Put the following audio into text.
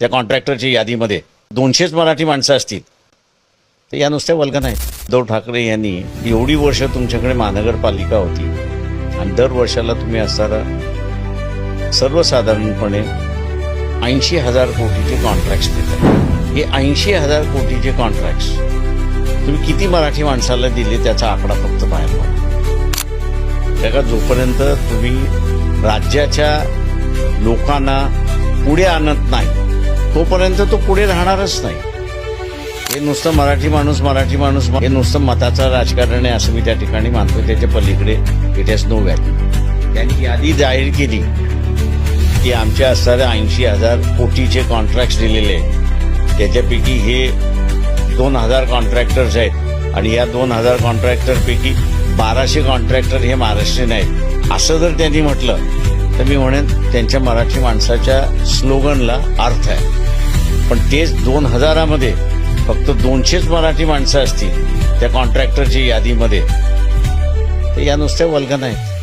त्या कॉन्ट्रॅक्टरच्या यादीमध्ये. दोनशेच मराठी माणसं असतील. तर या नुसत्या वल्गन आहेत उद्धव ठाकरे यांनी एवढी वर्ष तुमच्याकडे महानगरपालिका होती. आणि दर वर्षाला तुम्ही असताना सर्वसाधारणपणे ऐंशी हजार कोटीचे कॉन्ट्रॅक्ट्स देतात हे ऐंशी हजार कोटीचे कॉन्ट्रॅक्ट्स तुम्ही किती मराठी माणसाला दिले त्याचा आकडा फक्त बाहेर पडा. त्या का जोपर्यंत तुम्ही राज्याच्या लोकांना पुढे आणत नाही तोपर्यंत तो पुढे राहणारच नाही. हे नुसतं मराठी माणूस मराठी माणूस हे नुसतं मताचं राजकारण आहे असं मी त्या ठिकाणी मानतो त्याच्या पलीकडे इट हॅज नो व्हॅल्यू त्यांनी यादी जाहीर केली की आमच्या असणाऱ्या ऐंशी हजार कोटीचे कॉन्ट्रॅक्ट दिलेले आहेत. त्याच्यापैकी हे दोन हजार कॉन्ट्रॅक्टर्स आहेत आणि या दोन हजार कॉन्ट्रॅक्टरपैकी बाराशे कॉन्ट्रॅक्टर हे महाराष्ट्रीयन आहेत. असं जर त्यांनी म्हटलं तर मी म्हणेन त्यांच्या मराठी माणसाच्या स्लोगनला अर्थ आहे. पण तेच दोन हजारामध्ये फक्त दोनशेच मराठी माणसं असतील त्या कॉन्ट्रॅक्टरच्या यादीमध्ये. तर या नुसत्या वल्गन आहेत.